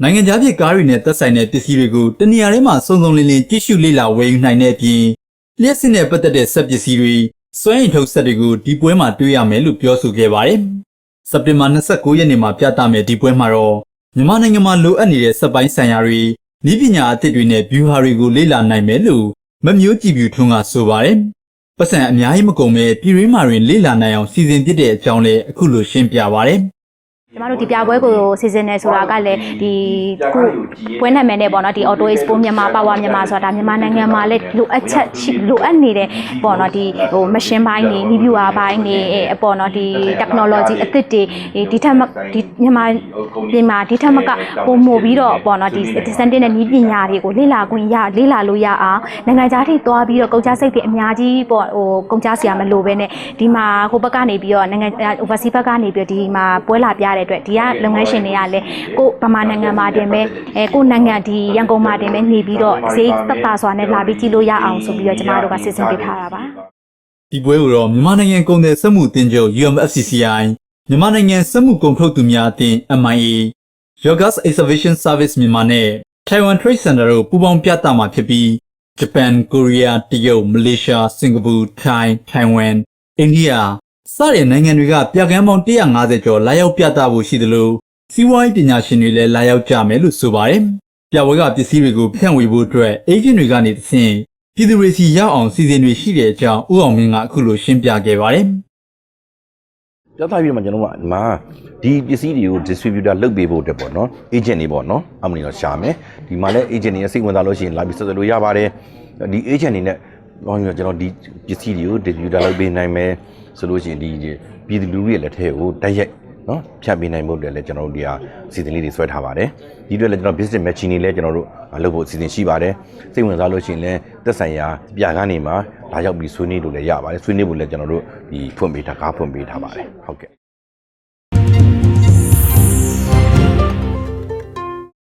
နိုင်ငံခြားပြည်ကားတွေနဲ့သက်ဆိုင်တဲ့ပစ္စည်းတွေကိုတနေရာထဲမှာစုံစုံလင်လင်ကြည့်ရှုလေ့လာဝယ်ယူနိုင်တဲ့အပြင်လျှက်စစ်နဲ့ပတ်သက်တဲ့စက်ပစ္စည်းတွေစွမ်းအင်ထုတ်စက်တွေကိုဒီပွဲမှာတွေ့ရမယ်လို့ပြောဆိုခဲ့ပါတယ်။စက်တင်ဘာ29ရက်နေ့မှာပြသမယ်ဒီပွဲမှာတော့မြန်မာနိုင်ငံမှာလိုအပ်နေတဲ့စက်ပိုင်းဆိုင်ရာတွေဤပညာအသစ်တွေနဲ့ view ဟာတွေကိုလေ့လာနိုင်မယ်လို့မမျိုးကြည်ပြူထွန်းကဆိုပါတယ်။ပတ်စံအများကြီးမကုန်ပဲပြည်ရင်းမာတွင်လေ့လာနိုင်အောင်စီစဉ်ဖြစ်တဲ့အကြောင်းလည်းအခုလိုရှင်းပြပါတယ်။ ကျမတို့ဒီပြပွဲကိုစီစဉ်နေဆိုတာကလည်းဒီခုပွဲနာမည်နဲ့ပေါ့နော်ဒီ Auto Expo မြန်မာ Power မြန်မာဆိုတာမြန်မာနိုင်ငံမှာလည်းလိုအပ်ချက်ရှိလိုအပ်နေတဲ့ပေါ့နော်ဒီဟို machine ဘိုင်းနေ reviewer ဘိုင်းနေအပေါ့နော်ဒီ technology အသစ်တွေဒီထက်မဒီမြန်မာပြည်မှာဒီထက်မကပုံမို့ပြီးတော့ပေါ့နော်ဒီ design တဲ့ဤပညာတွေကိုလေ့လာခွင့်ရလေ့လာလို့ရအောင်နိုင်ငံခြားထိသွားပြီးတော့ကုန်ကြစိတ်တွေအများကြီးပေါ့ဟိုကုန်ကြစရာမလိုပဲနဲ့ဒီမှာဟိုဘက်ကနေပြီးတော့နိုင်ငံ overseas ဘက်ကနေပြီးတော့ဒီမှာပွဲလာပြတဲ့အတွက်ဒီကလုပ်ငန်းရှင်တွေကလည်းကိုဗမာနိုင်ငံမှာတင်ပဲအဲကိုနိုင်ငံဒီရန်ကုန်မှာတင်ပဲနေပြီးတော့ဈေးသက်သာစွာနဲ့လာပြီးကြည့်လို့ရအောင်ဆိုပြီးတော့ကျမတို့ကစီစဉ်ပေးထားတာပါဒီပွဲကိုတော့မြန်မာနိုင်ငံကုန်သည်စက်မှုတင်ချုပ် UMFCCI မြန်မာနိုင်ငံစက်မှုကုန်ထုတ်သူများအသင်း MIA Yogas Exhibition Service မြန်မာနဲ့ Taiwan Trade Center တို့ပူးပေါင်းပြသမှာဖြစ်ပြီး Japan, Korea, တရုတ် Malaysia, Singapore, Thai, Taiwan, India စတဲ့နိုင်ငံတွေကပြကန်းပေါင်း150ကျော်လာရောက်ပြသဖို့ရှိသလိုစီးပွားရေးပညာရှင်တွေလည်းလာရောက်ကြမယ်လို့ဆိုပါတယ်။ပြပွဲကပစ္စည်းတွေကိုဖြန့်ဝေဖို့အတွက်အေဂျင့်တွေကနေတဆင့်ပြည်သူတွေစီရောက်အောင်စီစဉ်တွေရှိတဲ့အကြောင်းဦးအောင်မင်းကအခုလိုရှင်းပြခဲ့ပါတယ်။ပြသပြီးတော့မှကျွန်တော်တို့ကဒီမှာဒီပစ္စည်းတွေကို distributor လုပ်ပေးဖို့အတွက်ပေါ့နော် agent တွေပေါ့နော်အမှန်တော့ရှာမယ်ဒီမှာလည်း agent တွေစိတ်ဝင်စားလို့ရှိရင်လာပြီးဆက်သွယ်လို့ရပါတယ်ဒီ agent တွေနဲ့ဘောင်းပြီးတော့ကျွန်တော်ဒီပစ္စည်းတွေကို distributor လုပ်ပေးနိုင်မယ် ဆိုလို့ရှိရင်ဒီပြည်သူလူထုရဲ့လက်ထဲကိုတိုက်ရိုက်နော်ဖြတ်ပေးနိုင်ဖို့အတွက်လည်းကျွန်တော်တို့ဒီဟာစီစဉ်လေးတွေဆွဲထားပါတယ်ဒီအတွက်လည်းကျွန်တော် business matching တွေလည်းကျွန်တော်တို့လုပ်ဖို့အစီအစဉ်ရှိပါတယ်စိတ်ဝင်စားလို့ရှိရင်လည်းသက်ဆိုင်ရာပြကနေမှာလာရောက်ပြီးဆွေးနွေးလို့လည်းရပါတယ်ဆွေးနွေးဖို့လည်းကျွန်တော်တို့ဒီဖွင့်ပေးထားကားဖွင့်ပေးထားပါတယ်ဟုတ်ကဲ့